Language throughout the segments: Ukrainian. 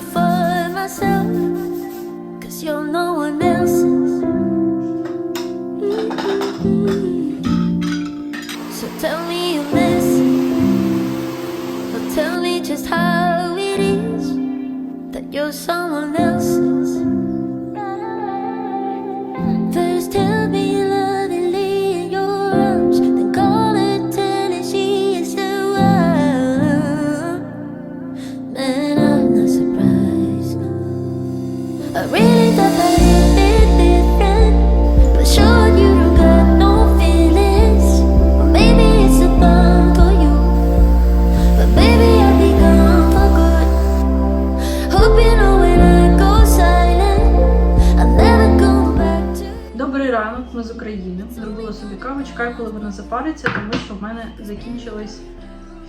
for myself. Cause you're no one else's. Mm-hmm. So tell me you miss. Or tell me just how it is that you're someone else's. Закінчились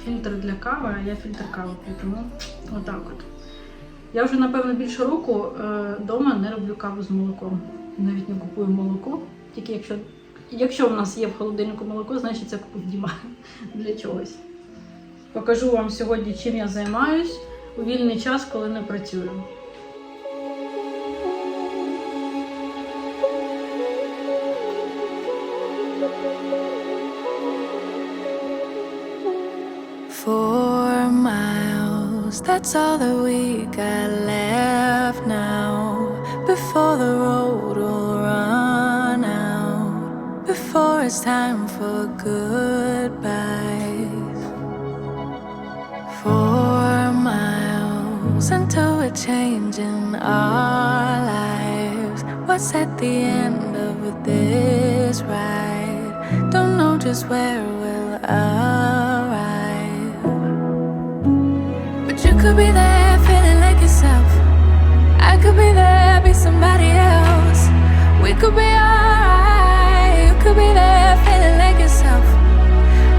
фільтр для кави, а я фільтр кави п'ю. Тому отак от. Я вже, напевно, більше року вдома не роблю каву з молоком. Навіть не купую молоко. Тільки якщо, якщо в нас є в холодильнику молоко, значить це купив Діма для чогось. Покажу вам сьогодні, чим я займаюсь у вільний час, коли не працюю. That's all that we got left now. Before the road will run out, before it's time for goodbyes. Four miles until we're changing our lives. What's at the end of this ride? Don't know just where we'll arrive. Could be there feeling like yourself. I could be there, be somebody else. We could be alright. You could be there feeling like yourself.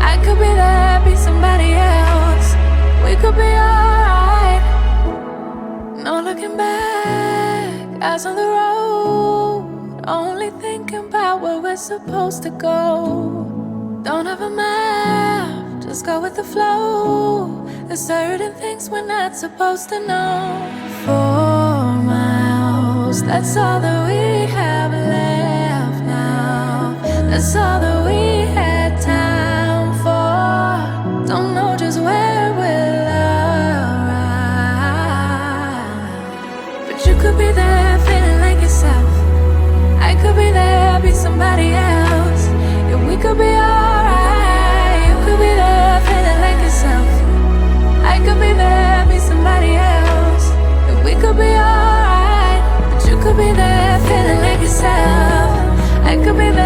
I could be there, be somebody else. We could be alright. No looking back, eyes on the road. Only thinking about where we're supposed to go. Don't have a map, just go with the flow. There's certain things we're not supposed to know. Four miles, that's all that we have left now. That's all that we myself. I could be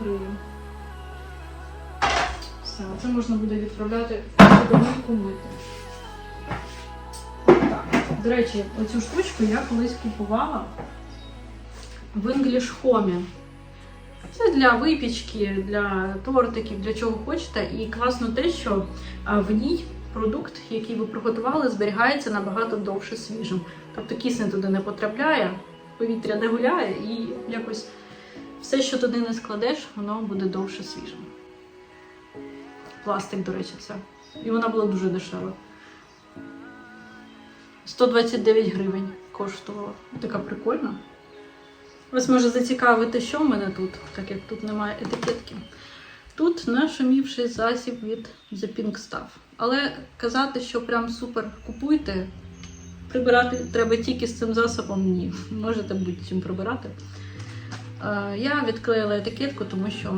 накрию. Все, це можна буде відправляти домівку мити. До речі, оцю штучку я колись купувала в English Home. Це для випічки, для тортиків, для чого хочете. І класно те, що в ній продукт, який ви приготували, зберігається набагато довше свіжим. Тобто кисень туди не потрапляє, повітря не гуляє, і якось все, що туди не складеш, воно буде довше свіжим. Пластик, до речі, це. І вона була дуже дешева. 129 гривень коштувала. Така прикольна. Вас може зацікавити, що в мене тут, так як тут немає етикетки. Тут нашумівший засіб від The Pink Stuff. Але казати, що прям супер купуйте, прибирати треба тільки з цим засобом, ні. Можете будь-чим прибирати. Е, Я відклеїла етикетку, тому що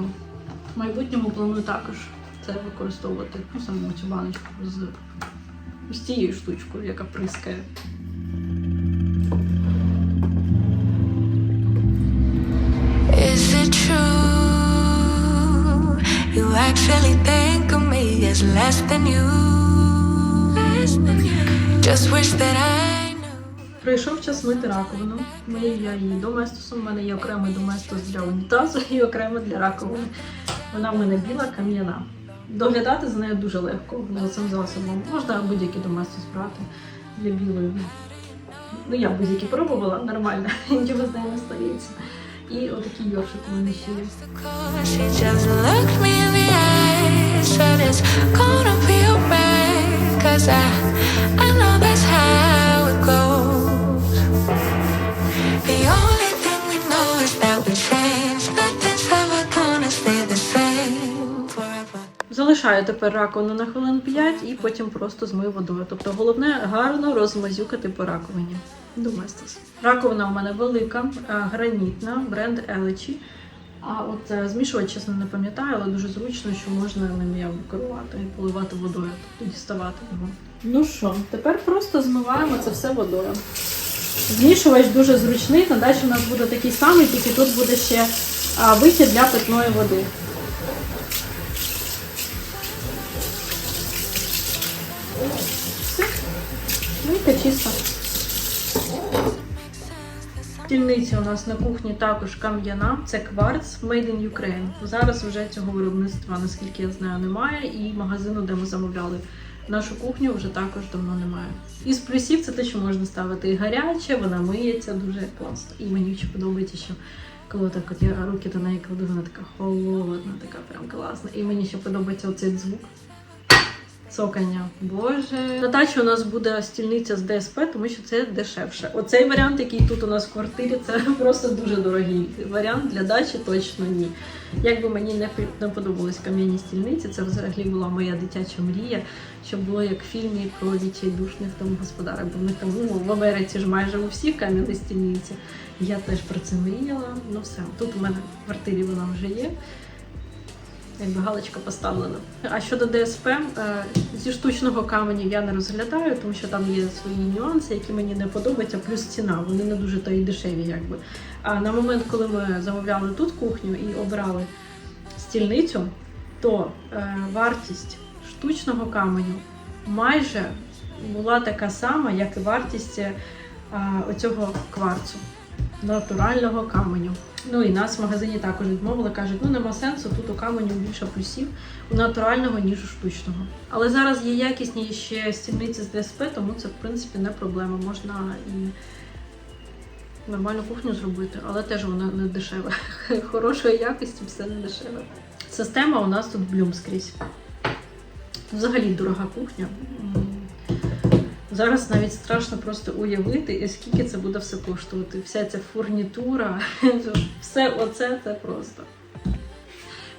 в майбутньому планую також це використовувати. Ну, саму цю баночку з, з цією штучкою, яка прискає. Is it true? You actually think of me as less than you. Just wish that I. Прийшов час мити раковину. Мию я її доместосом. У мене є окремий доместос для унітазу і окремо для раковини. Вона в мене біла кам'яна. Доглядати за нею дуже легко за цим засобом. Можна будь-який доместос брати для білої. Ну, я будь-які пробувала, нормально, нічого з нею не стається. І отакий йоршик у мене ще є. I know that's how it goes. Залишаю тепер раковину на хвилин 5 і потім просто змию водою. Тобто головне гарно розмазюкати по раковині. Доместос. Раковина у мене велика, е, гранітна, бренд Елечі. А от е, змішувати, чесно, не пам'ятаю, але дуже зручно, що можна ним я керувати і поливати водою, тобто діставати його. Ну що, тепер просто змиваємо це все водою. Змішувач дуже зручний, на дачі у нас буде такий самий, тільки тут буде ще вихід для питної води. Мийка чисто. Стільниця у нас на кухні також кам'яна. Це кварц Made in Ukraine. Зараз вже цього виробництва, наскільки я знаю, немає. І магазину, де ми замовляли нашу кухню, вже також давно немає. Із плюсів це те, що можна ставити і гаряче, вона миється дуже класно. І мені ще подобається, що коли так от я руки до неї кладу, вона така холодна, така прям класна. І мені ще подобається оцей звук. Цокання. Боже. На дачі у нас буде стільниця з ДСП, тому що це дешевше. Оцей варіант, який тут у нас в квартирі, це просто дуже дорогий варіант для дачі точно ні. Якби мені не, не подобались кам'яні стільниці, це взагалі була моя дитяча мрія, щоб було як в фільмі про відчайдушних там господарок. Бо в них там ну, в Америці ж майже у всіх кам'яні стільниці. Я теж про це мріяла. Ну все, тут у мене в квартирі вона вже є. Якби галочка поставлена. А щодо ДСП, е, зі штучного каменю я не розглядаю, тому що там є свої нюанси, які мені не подобаються, плюс ціна, вони не дуже то і дешеві, якби. А на момент, коли ми замовляли тут кухню і обрали стільницю, то е, вартість штучного каменю майже була така сама, як і вартість е, оцього кварцу, натурального каменю. Ну і нас в магазині також відмовили, кажуть, ну нема сенсу, тут у каменю більше плюсів у натурального, ніж у штучного. Але зараз є якісні ще стільниці з ДСП, тому це в принципі не проблема. Можна і нормальну кухню зробити, але теж вона не дешева. Хорошої якості все не дешеве. Система у нас тут блюм скрізь. Взагалі дорога кухня. Зараз навіть страшно просто уявити, і скільки це буде все коштувати. Вся ця фурнітура, все оце це просто.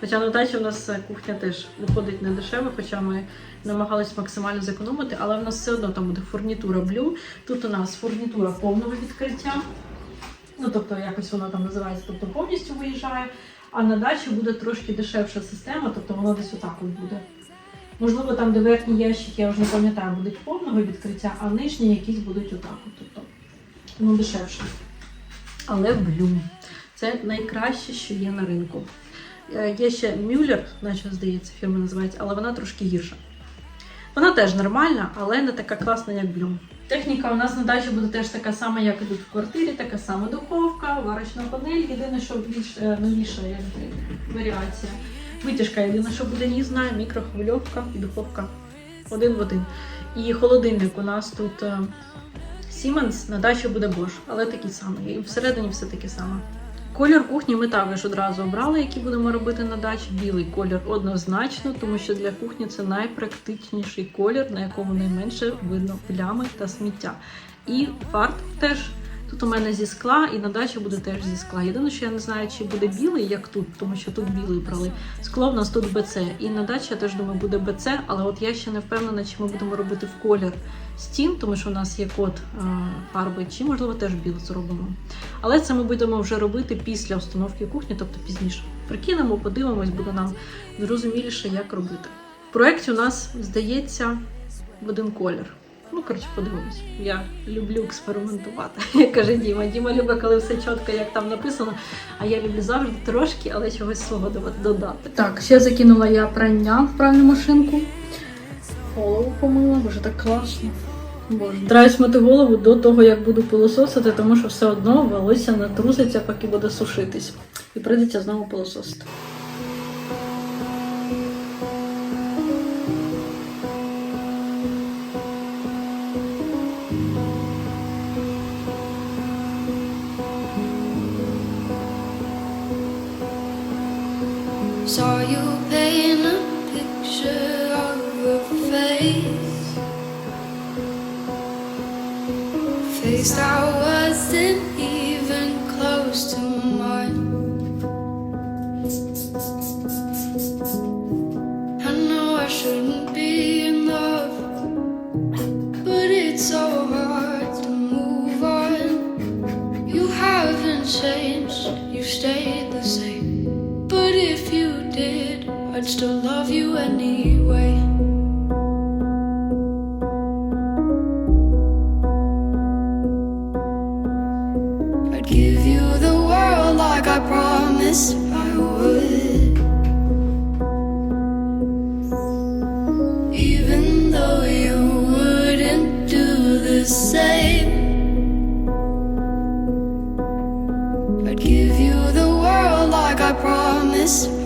Хоча на дачі у нас е, кухня теж виходить не дешево, хоча ми намагались максимально зекономити, але в нас все одно там буде фурнітура блю. Тут у нас фурнітура повного відкриття. Ну, тобто, якось вона там називається, тобто повністю виїжджає. А на дачі буде трошки дешевша система, тобто воно десь отак от буде. Можливо, там, де верхні ящики, я вже не пам'ятаю, будуть повного відкриття, а нижні якісь будуть отак. От, тобто, ну, дешевше. Але блюм. Це найкраще, що є на ринку. Е, Є ще Мюллер, наче здається, фірма називається, але вона трошки гірша. Вона теж нормальна, але не така класна, як Блюм. Техніка у нас на дачі буде теж така сама, як і тут в квартирі, така сама духовка, варочна панель. Єдине, що більш е, новіша якби, варіація. Витяжка єдине, що буде різна, мікрохвильовка і духовка один в один. І холодильник у нас тут е, Siemens, на дачі буде Bosch, але такий самий. І всередині все таке саме. Колір кухні ми також одразу обрали, який будемо робити на дачі. Білий колір однозначно, тому що для кухні це найпрактичніший колір, на якому найменше видно плями та сміття. І фарт теж тут у мене зі скла, і на дачі буде теж зі скла. Єдине, що я не знаю, чи буде білий, як тут, тому що тут білий брали. Скло в нас тут БЦ. І на дачі я теж думаю, буде БЦ, але от я ще не впевнена, чи ми будемо робити в колір стін, тому що у нас є код е, фарби, чи можливо теж білий зробимо. Але це ми будемо вже робити після установки кухні, тобто пізніше. Прикинемо, подивимось, буде нам зрозуміліше, як робити. В проєкті у нас здається один колір. Ну, коротше, подивимось. Я люблю експериментувати. Як каже Діма. Діма любить, коли все чітко, як там написано. А я люблю завжди трошки, але чогось свого додати. Так, ще закинула я прання в пральну машинку. Голову помила, боже так класно. Боже, стараюсь мити голову до того, як буду пилососити, тому що все одно волосся натруситься, поки буде сушитись. І прийдеться знову пилососити. this?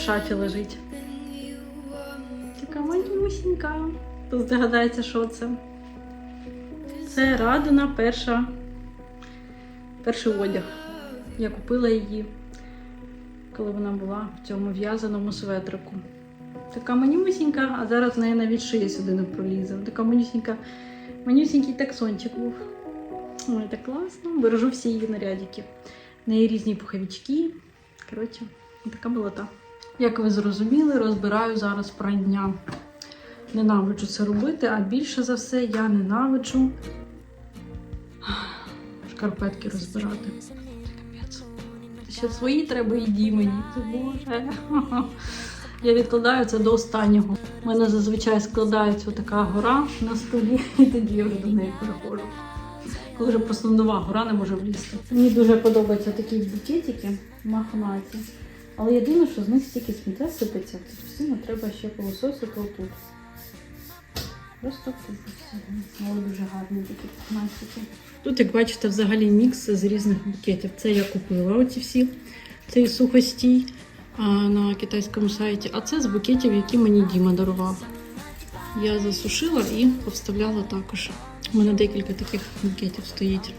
Шафі лежить. Така малюсінька. Хто здогадається, що це? Це радина перша. Перший одяг. Я купила її, коли вона була в цьому в'язаному светрику. Така манюсінька, а зараз в неї навіть шия сюди не пролізе. Така манюсінька, манюсінький таксончик був. Ой, так класно. Бережу всі її нарядики. В неї різні пуховички. Коротше, така була та. Як ви зрозуміли, розбираю зараз прання. Ненавиджу це робити, а більше за все я ненавиджу шкарпетки розбирати. Ще свої треба і дімені. Це боже. Я відкладаю це до останнього. У мене зазвичай складається така гора на столі, і тоді я вже до неї переходжу. Коли вже просто нова гора не може влізти. Мені дуже подобаються такі букетики махнаті. Але єдине, що з них стільки сміття сипеться, то постійно треба ще пилососити отут. Просто. Але дуже гарні такі махнатики. Тут, як бачите, взагалі мікс з різних букетів. Це я купила оці всі, цей сухостій на китайському сайті. А це з букетів, які мені Діма дарував. Я засушила і повставляла також. У мене декілька таких букетів стоїть.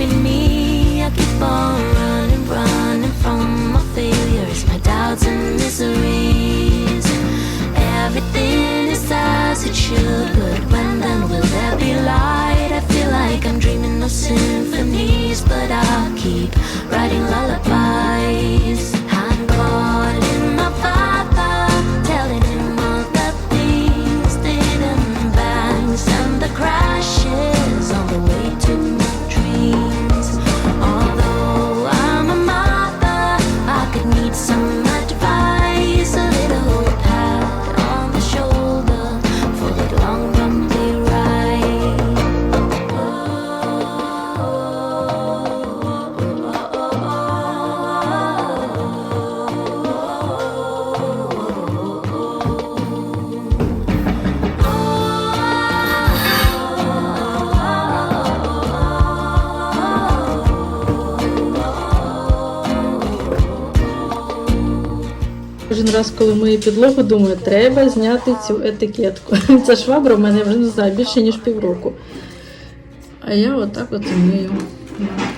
Stopping me. I keep on running, running from my failures, my doubts and miseries. Everything is as it should, but when then will there be light? I feel like I'm dreaming of symphonies, Кожен раз, коли мию підлогу, думаю, треба зняти цю етикетку. Ця швабра в мене вже не знаю більше ніж півроку. А я отак от мию.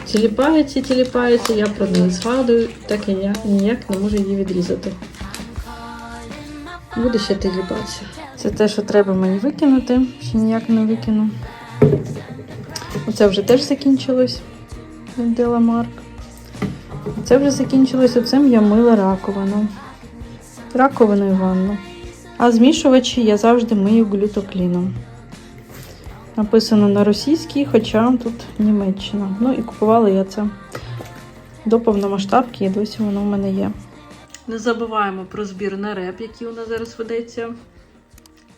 Тіліпається, тіліпається, я про неї згадую, так і я ніяк не можу її відрізати. Буде ще тіліпатися. Це те, що треба мені викинути, ще ніяк не викину. Оце вже теж закінчилось Деламарк. Це вже закінчилось, оцим я мила раковину. Раковину і ванну. А змішувачі я завжди мию глютокліном. Написано на російській, хоча тут Німеччина. Ну і купувала я це до повномасштабки, і досі воно в мене є. Не забуваємо про збір на реп, який у нас зараз ведеться.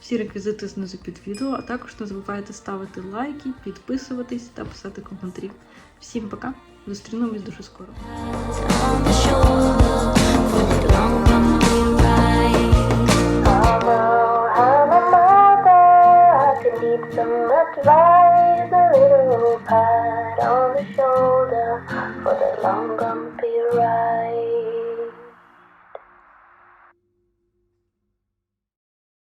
Всі реквізити знизу під відео, а також не забувайте ставити лайки, підписуватись та писати коментарі. Всім пока! Зустрінемось дуже скоро. to lies a little pat on the shoulder for the long gone